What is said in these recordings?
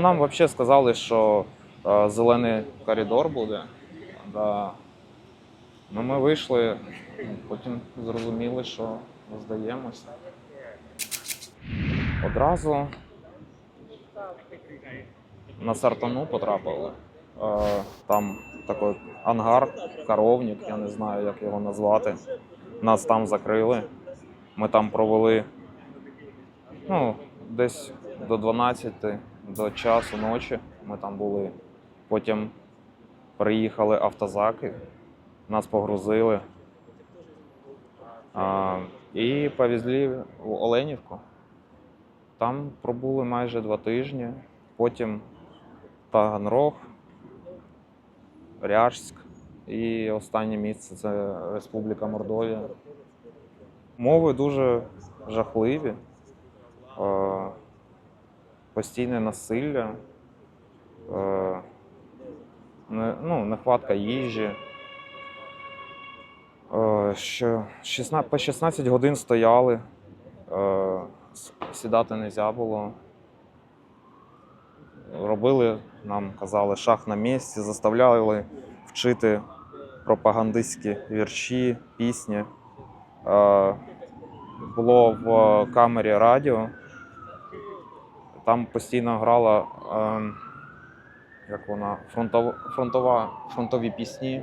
Нам взагалі сказали, що е, зелений коридор буде. Да. Ну, ми вийшли, потім зрозуміли, що здаємося. Одразу на сартану потрапили. Е, Там такий ангар, коровник, я не знаю, як його назвати. Нас там закрили. Ми там провели ну, десь до 12, до часу ночі. Ми там були. Потім приїхали автозаки, нас погрузили. А, і повезли в Оленівку. Там пробули майже два тижні. Потім Таганрог, Ряжськ і останнє місце це Республіка Мордовія. Мови дуже жахливі, постійне насилля, е, ну, нехватка їжі. Е, Що 16, по 16 годин стояли, е, сідати не можна було. Робили, нам казали, шах на місці, заставляли вчити пропагандистські вірші, пісні. Було в камері радіо. Там постійно грала е, як вона, фронтова, фронтова, фронтові пісні.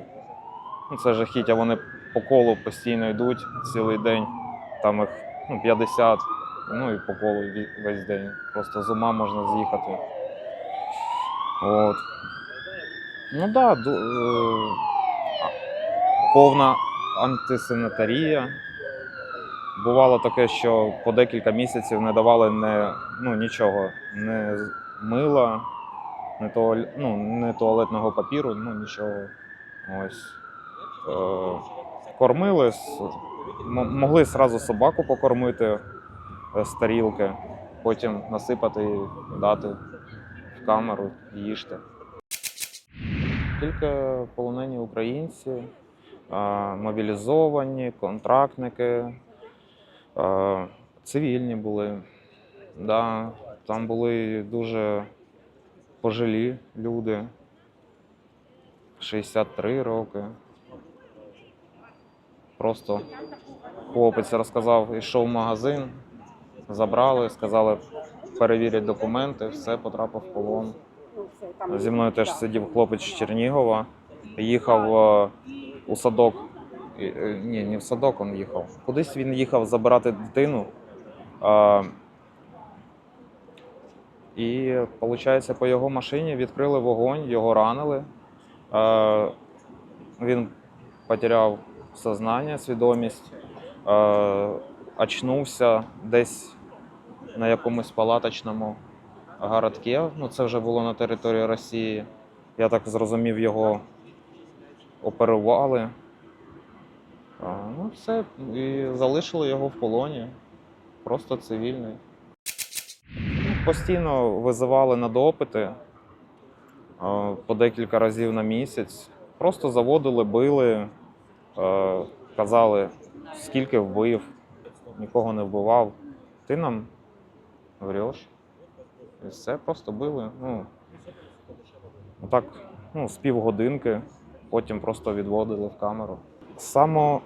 Ну, це жахіття, вони по колу постійно йдуть цілий день. Там їх ну, 50, ну і по колу весь день. Просто з ума можна з'їхати. От. Ну так, да, е, повна антисанітарія. Бувало таке, що по декілька місяців не давали не, ну, нічого, не мила, не, туаль... ну, не туалетного папіру, ну нічого. Ось. Е, кормили, могли одразу собаку покормити е, з тарілки, потім насипати і дати в камеру, їжте. Тільки полонені українці, е, мобілізовані, контрактники, цивільні були. Да, там були дуже пожилі люди, 63 роки. Просто хлопець розказав, йшов в магазин, забрали, сказали, перевірять документи, все, потрапив в полон. Зі мною теж сидів хлопець з Чернігова, їхав е, у садок. Е, Ні, не в садок він їхав. Кудись він їхав забирати дитину. А, і, виходить, по його машині відкрили вогонь, його ранили. Е, Він потеряв сознання, свідомість, е, очнувся десь на якомусь палаточному городке. Ну, це вже було на території Росії. Я так зрозумів, його оперували. Ну, все, і залишили його в полоні. Просто цивільний. Постійно визивали на допити по декілька разів на місяць. Просто заводили, били, е, казали, скільки вбив, нікого не вбивав. Ти нам вреш. І все, просто били. Ну, так, ну, з півгодинки, потім просто відводили в камеру. Само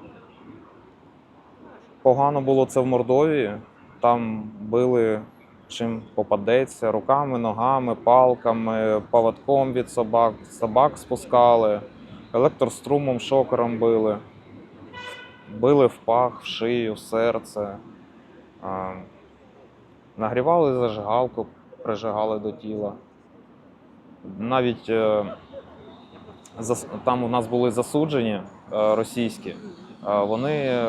погано було це в Мордовії. Там били чим попадеться, руками, ногами, палками, поводком від собак, собак спускали, електрострумом, шокером били, били в пах, в шию, в серце. Нагрівали зажигалку, прижигали до тіла. Навіть е, там у нас були засуджені е, російські, е, вони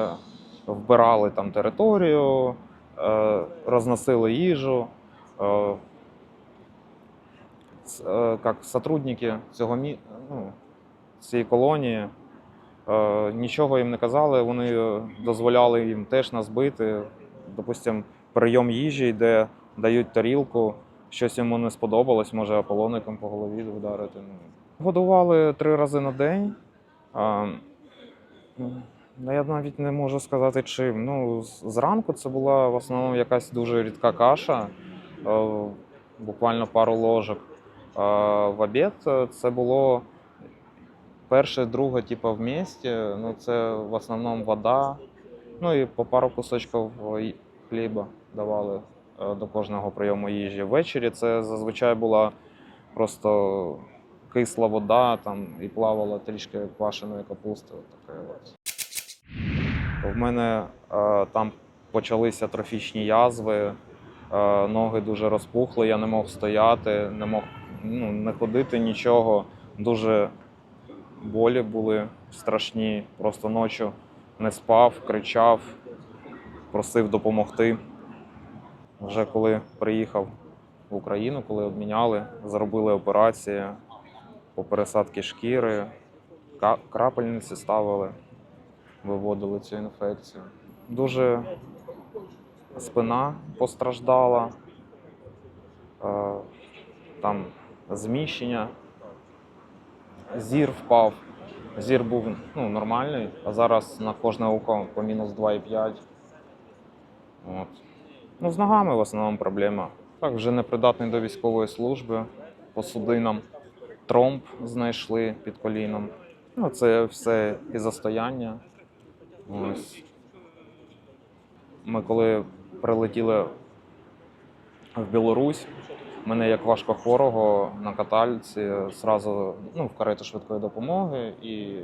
вбирали там територію, е, розносили їжу. Як сотрудники цього ну, цієї колонії нічого їм не казали, вони дозволяли їм теж нас бити. Допустим, прийом їжі, де дають тарілку, щось йому не сподобалось, може ополоником по голові вдарити. Годували три рази на день. А, ну, я навіть не можу сказати чим. Ну, зранку це була в основному якась дуже рідка каша. Е, буквально пару ложок. Е, В обід е, це було перше, друге, типу, в місті. Ну, це в основному вода. Ну і по пару кусочків хліба давали е, до кожного прийому їжі. Ввечері це зазвичай була просто кисла вода там, і плавала трішки квашеної капусти. В мене е, там почалися трофічні язви, е, ноги дуже розпухли, я не мог стояти, не мог ну, не ходити нічого. Дуже болі були страшні. Просто ночі не спав, кричав, просив допомогти. Вже коли приїхав в Україну, коли обміняли, зробили операції по пересадці шкіри, крапельниці ставили, виводили цю інфекцію. Дуже спина постраждала, е, там зміщення, зір впав. Зір був ну, нормальний, а зараз на кожне око по мінус 2,5. От. Ну, з ногами в основному проблема. Так, вже непридатний до військової служби, по судинам. Тромб знайшли під коліном. Ну, це все і застояння. Ми коли прилетіли в Білорусь, мене як важкохворого на катальці зразу ну, в карету швидкої допомоги, і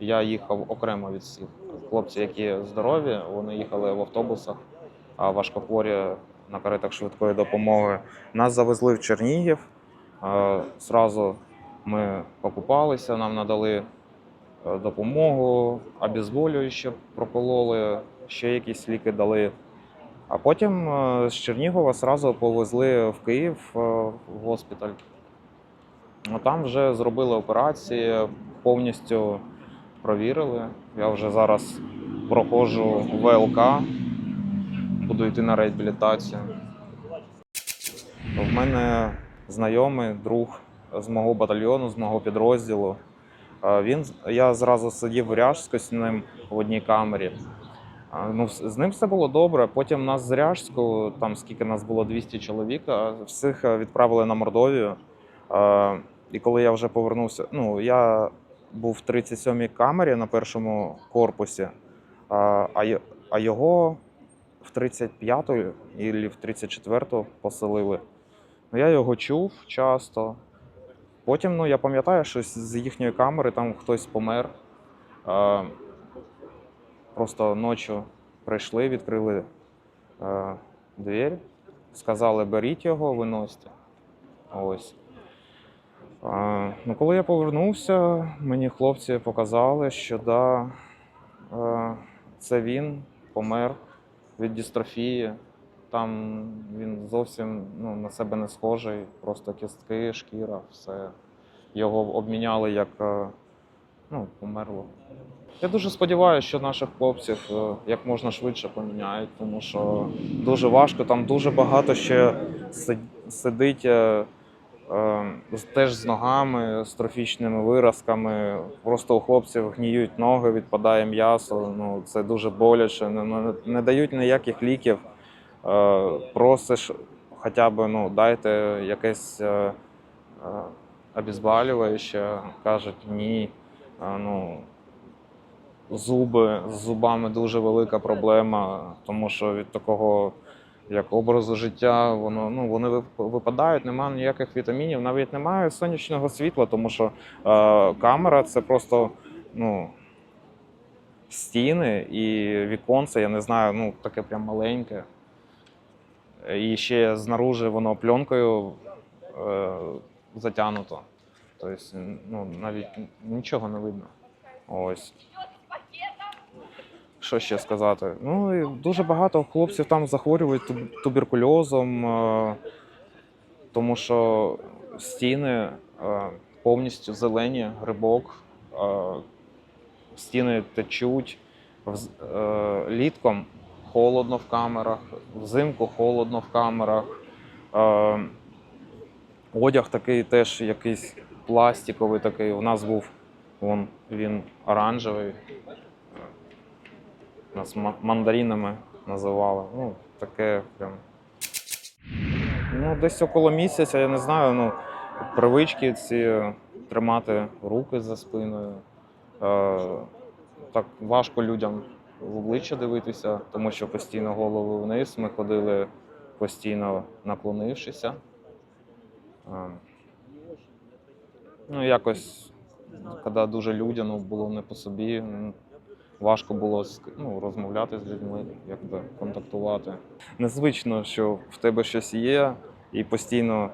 я їхав окремо від всіх. Хлопці, які здорові, вони їхали в автобусах, а важкохворі на каретах швидкої допомоги. Нас завезли в Чернігів. Зразу ми покупалися, нам надали е, допомогу, обезболююче прокололи, ще якісь ліки дали. А потім е, з Чернігова зразу повезли в Київ е, в госпіталь. Там вже зробили операції, повністю провірили. Я вже зараз проходжу ВЛК, буду йти на реабілітацію. В мене знайомий друг з мого батальйону, з мого підрозділу. Він, я зразу сидів ряжсько з ним в одній камері. Ну, з ним все було добре. Потім нас з Ряжську, там скільки нас було 200 чоловік, всіх е, відправили на Мордовію. І коли я вже повернувся, ну я був в 37-й камері на першому корпусі, а, його в 35-ту і в 34-ту поселили. Ну, я його чув часто. Потім, ну, я пам'ятаю, що з їхньої камери там хтось помер. Е, Просто ночі прийшли, відкрили е, двір, сказали, беріть його, виносьте. Ось. Е, ну, коли я повернувся, мені хлопці показали, що да, е, це він помер від дистрофії. Там він зовсім ну, на себе не схожий, просто кістки, шкіра, все. Його обміняли як е, ну, померло. Я дуже сподіваюся, що наших хлопців е, як можна швидше поміняють, тому що дуже важко. Там дуже багато ще сидить е, теж з ногами, з трофічними виразками. Просто у хлопців гніють ноги, відпадає м'ясо. Ну, це дуже боляче. Не, не дають ніяких ліків. Е, просиш хоча б ну, дайте якесь е, е. Кажуть, ні. Ну, зуби з зубами дуже велика проблема, тому що від такого як образу життя, воно ну вони випадають, немає ніяких вітамінів, навіть немає сонячного світла, тому що е, камера це просто ну, стіни і віконце, я не знаю, ну таке прям маленьке. І ще знаружи воно пленкою е, затягнуто. Тобто, ну, навіть нічого не видно. Ось. Що ще сказати? Ну і дуже багато хлопців там захворюють туберкульозом, е, тому що стіни е, повністю зелені, грибок, е, стіни течуть. Е, Літком холодно в камерах, взимку холодно в камерах. Е, Одяг такий теж якийсь пластиковий такий. У нас був вон, він оранжевий. Нас ма- мандаринами називали. Ну, таке прям. Ну, десь около місяця, я не знаю, ну, привички ці тримати руки за спиною. Е, так важко людям в обличчя дивитися, тому що постійно голови вниз. Ми ходили постійно наклонившися. Ну, якось, коли дуже людяно було не по собі, важко було ну, розмовляти з людьми, якби контактувати. Незвично, що в тебе щось є, і постійно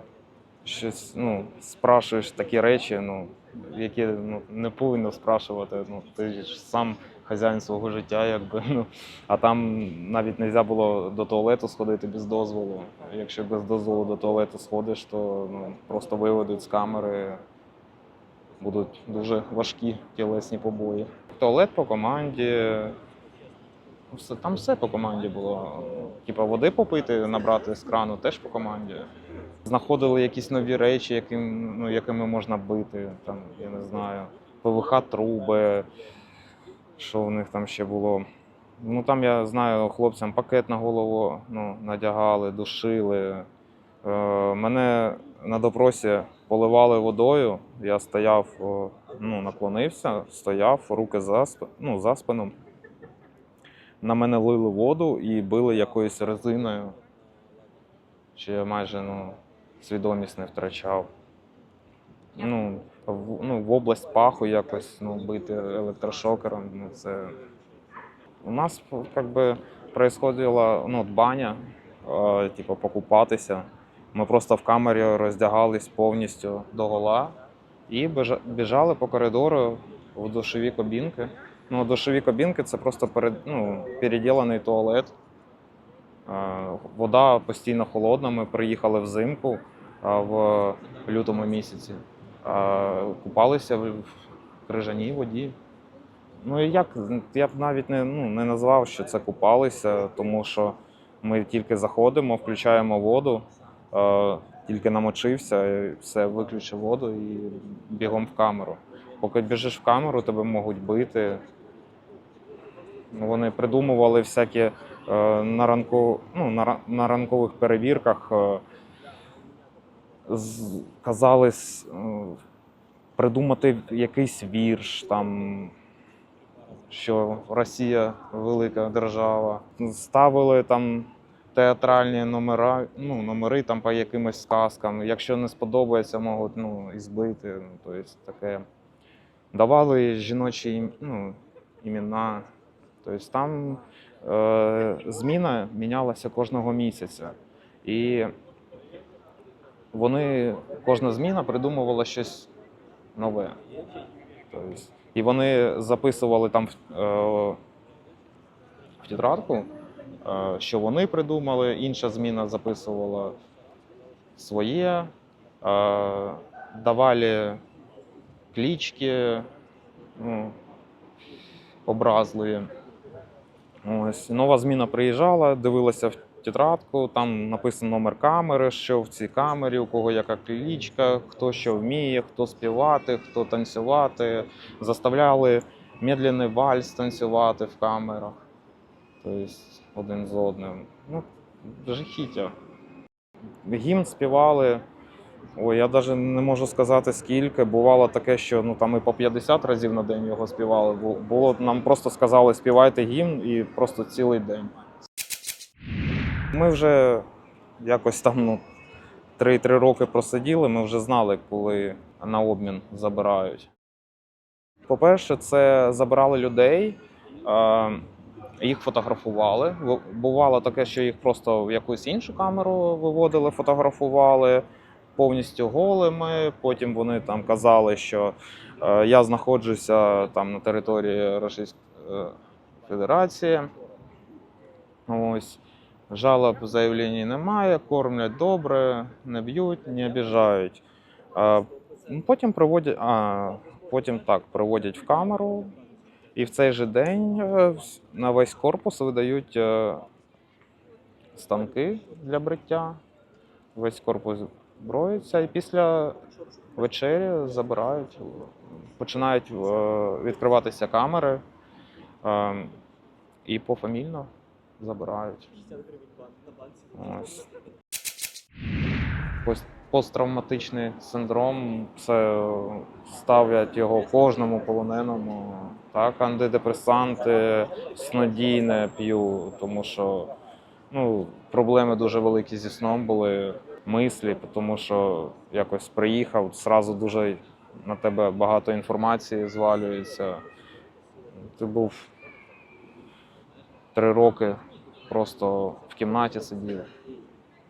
щось ну, спрашуєш такі речі, ну, які ну, не повинно спрашувати. Ну, ти ж сам хазяїн свого життя, якби. Ну, а там навіть не можна було до туалету сходити без дозволу. Якщо без дозволу до туалету сходиш, то ну, просто виведуть з камери. Будуть дуже важкі тілесні побої. Туалет по команді. Все, там все по команді було. Типа води попити, набрати з крану теж по команді. Знаходили якісь нові речі, яким, ну, якими можна бити. Там, я не знаю, ПВХ труби, що в них там ще було. Ну там я знаю, хлопцям пакет на голову ну, надягали, душили. Е, мене на допросі поливали водою. Я стояв, ну, наклонився, стояв, руки за, ну, за спину. На мене лили воду і били якоюсь резиною. Чи я майже ну, свідомість не втрачав. Ну, в, ну, в область паху якось ну, бити електрошокером. Ну, це... У нас как би, происходила ну, баня, е, типу, покупатися. Ми просто в камері роздягались повністю до гола і біжали по коридору в душові кабінки. Ну, душові кабінки це просто перед, ну, переділений туалет. Вода постійно холодна. Ми приїхали взимку в лютому місяці. Купалися в крижаній воді. Ну і як я б навіть не, ну, не назвав, що це купалися, тому що ми тільки заходимо, включаємо воду, е, тільки намочився, все, виключив воду і бігом в камеру. Поки біжиш в камеру, тебе можуть бити. Вони придумували всякі е, на, ранку, ну, на, на ранкових перевірках. Е, казались придумати якийсь вірш, там, що Росія велика держава. Ставили там театральні номера, ну, номери там по якимось сказкам. Якщо не сподобається, можуть ну, і збити. Ну, тобто таке. Давали жіночі ну, імена. Тобто там е, зміна мінялася кожного місяця. І вони, кожна зміна придумувала щось нове. Тобто, і вони записували там в, е, в тетрадку, е, що вони придумали, інша зміна записувала своє, е, давали клічки ну, образливі. Ось нова зміна приїжджала, дивилася в тетрадку, там написано номер камери, що в цій камері, у кого яка клічка, хто що вміє, хто співати, хто танцювати. Заставляли медленний вальс танцювати в камерах. Тобто один з одним. Ну, жахіття. Гімн співали. Ой, я навіть не можу сказати скільки. Бувало таке, що ну там і по 50 разів на день його співали. Було нам просто сказали, співайте гімн і просто цілий день. Ми вже якось там ну, 3-3 роки просиділи, ми вже знали, коли на обмін забирають. По-перше, це забирали людей, е, їх фотографували. Бувало таке, що їх просто в якусь іншу камеру виводили, фотографували повністю голими. Потім вони там казали, що е, я знаходжуся там на території Російської Федерації. Ось. Жалоб заявлень немає, кормлять добре, не б'ють, не обіжають. А, ну, потім проводять, а, потім так, проводять в камеру, і в цей же день е, на весь корпус видають е, станки для бриття. Весь корпус броїться, і після вечері забирають, починають е, відкриватися камери е, і пофамільно забирають. Ось. Пост- Посттравматичний синдром це ставлять його кожному полоненому. Так, антидепресанти снодійне п'ю, тому що ну, проблеми дуже великі зі сном були, мислі, тому що якось приїхав, зразу дуже на тебе багато інформації звалюється. Ти був три роки просто в кімнаті сидів,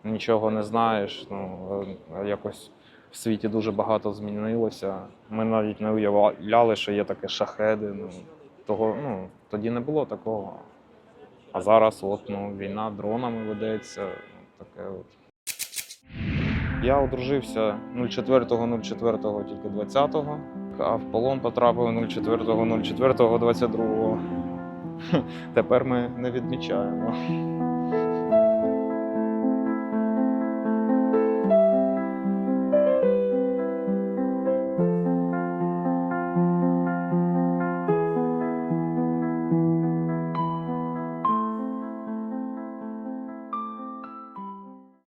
нічого не знаєш. Ну, якось в світі дуже багато змінилося. Ми навіть не уявляли, що є таке шахеди. Ну, того, ну, тоді не було такого. А зараз от, ну, війна дронами ведеться. Таке от. Я одружився 04.04 тільки 20-го, а в полон потрапив 04.04.22. Тепер ми не відмічаємо.